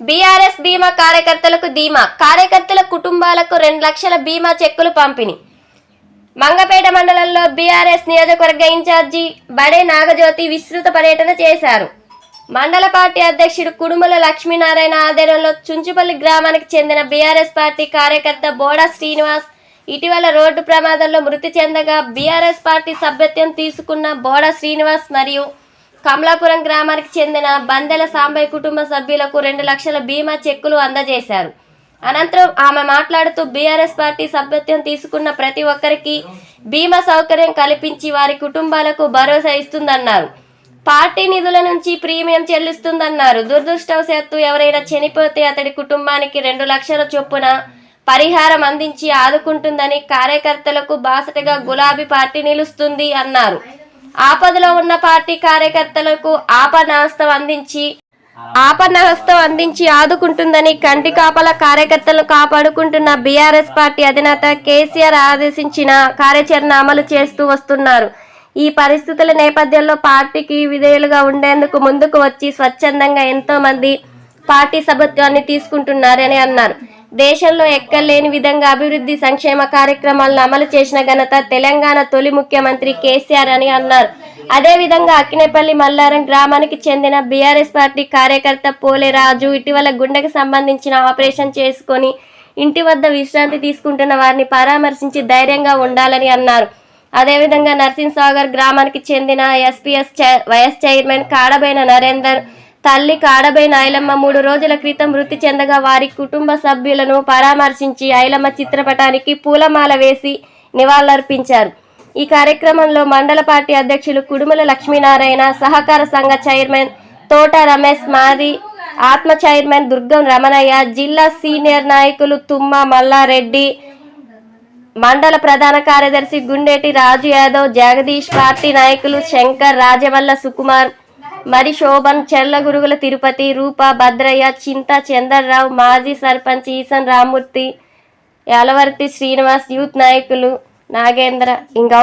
BRS బీమా కార్యకర్తలకు ధీమా. కార్యకర్తల కుటుంబాలకు రెండు లక్షల బీమా చెక్కులు పంపిణీ. మంగపేట మండలంలో బీఆర్ఎస్ నియోజకవర్గ ఇన్ఛార్జి బడే నాగజ్యోతి విస్తృత పర్యటన చేశారు. మండల పార్టీ అధ్యక్షుడు కుడుముల లక్ష్మీనారాయణ ఆధ్వర్యంలో చుంచుపల్లి గ్రామానికి చెందిన బీఆర్ఎస్ పార్టీ కార్యకర్త బోడా శ్రీనివాస్ ఇటీవల రోడ్డు ప్రమాదంలో మృతి చెందగా బీఆర్ఎస్ పార్టీ సభ్యత్వం తీసుకున్న బోడా శ్రీనివాస్ మరియు కమలాపురం గ్రామానికి చెందిన బందెల సాంబయ్య కుటుంబ సభ్యులకు రెండు లక్షల బీమా చెక్కులు అందజేశారు. అనంతరం ఆమె మాట్లాడుతూ బీఆర్ఎస్ పార్టీ సభ్యత్వం తీసుకున్న ప్రతి ఒక్కరికి బీమా సౌకర్యం కల్పించి వారి కుటుంబాలకు భరోసా ఇస్తుందన్నారు. పార్టీ నిధుల నుంచి ప్రీమియం చెల్లిస్తుందన్నారు. దురదృష్టవశాత్తు ఎవరైనా చనిపోతే అతడి కుటుంబానికి రెండు లక్షల చొప్పున పరిహారం అందించి ఆదుకుంటుందని కార్యకర్తలకు బాసటగా గులాబీ పార్టీ నిలుస్తుంది అన్నారు. ఆపదలో ఉన్న పార్టీ కార్యకర్తలకు ఆపనాస్తం అందించి ఆపన్నహస్తం అందించి ఆదుకుంటుందని కంటి కాపల కార్యకర్తలు కాపాడుకుంటున్న బీఆర్ఎస్ పార్టీ అధినేత కేసీఆర్ ఆదేశించిన కార్యాచరణ అమలు చేస్తూ వస్తున్నారు. ఈ పరిస్థితుల నేపథ్యంలో పార్టీకి విధేయులుగా ఉండేందుకు ముందుకు వచ్చి స్వచ్ఛందంగా ఎంతో మంది పార్టీ సభత్వాన్ని తీసుకుంటున్నారని అన్నారు. దేశంలో ఎక్కలేని విధంగా అభివృద్ధి సంక్షేమ కార్యక్రమాలను అమలు చేసిన ఘనత తెలంగాణ తొలి ముఖ్యమంత్రి కేసీఆర్ అని అన్నారు. అదేవిధంగా అక్కినేపల్లి మల్లారం గ్రామానికి చెందిన బీఆర్ఎస్ పార్టీ కార్యకర్త పోలే రాజు ఇటీవల గుండెకు సంబంధించిన ఆపరేషన్ చేసుకొని ఇంటి వద్ద విశ్రాంతి తీసుకుంటున్న వారిని పరామర్శించి ధైర్యంగా ఉండాలని అన్నారు. అదేవిధంగా నర్సింగ్సాగర్ గ్రామానికి చెందిన ఎస్పీఎస్ వైఎస్ చైర్మన్ కాడబైన నరేందర్ తల్లి కాడబై ఐలమ్మ మూడు రోజుల క్రితం మృతి చెందగా వారి కుటుంబ సభ్యులను పరామర్శించి ఐలమ్మ చిత్రపటానికి పూలమాల వేసి నివాళులర్పించారు. ఈ కార్యక్రమంలో మండల పార్టీ అధ్యక్షులు కుడుమల లక్ష్మీనారాయణ సహకార సంఘ చైర్మన్ తోట రమేష్ మాది ఆత్మ చైర్మన్ దుర్గం రమణయ్య జిల్లా సీనియర్ నాయకులు తుమ్మ మల్లారెడ్డి మండల ప్రధాన కార్యదర్శి గుండేటి రాజు యాదవ్ జగదీష్ పార్టీ నాయకులు శంకర్ రాజవల్ల సుకుమార్ మరి శోభన్ చెర్లగురుగుల తిరుపతి రూప భద్రయ్య చింత చందర్రావు మాజీ సర్పంచ్ ఈసన్ రామూర్తి యలవర్తి శ్రీనివాస్ యూత్ నాయకులు నాగేంద్ర ఇంకా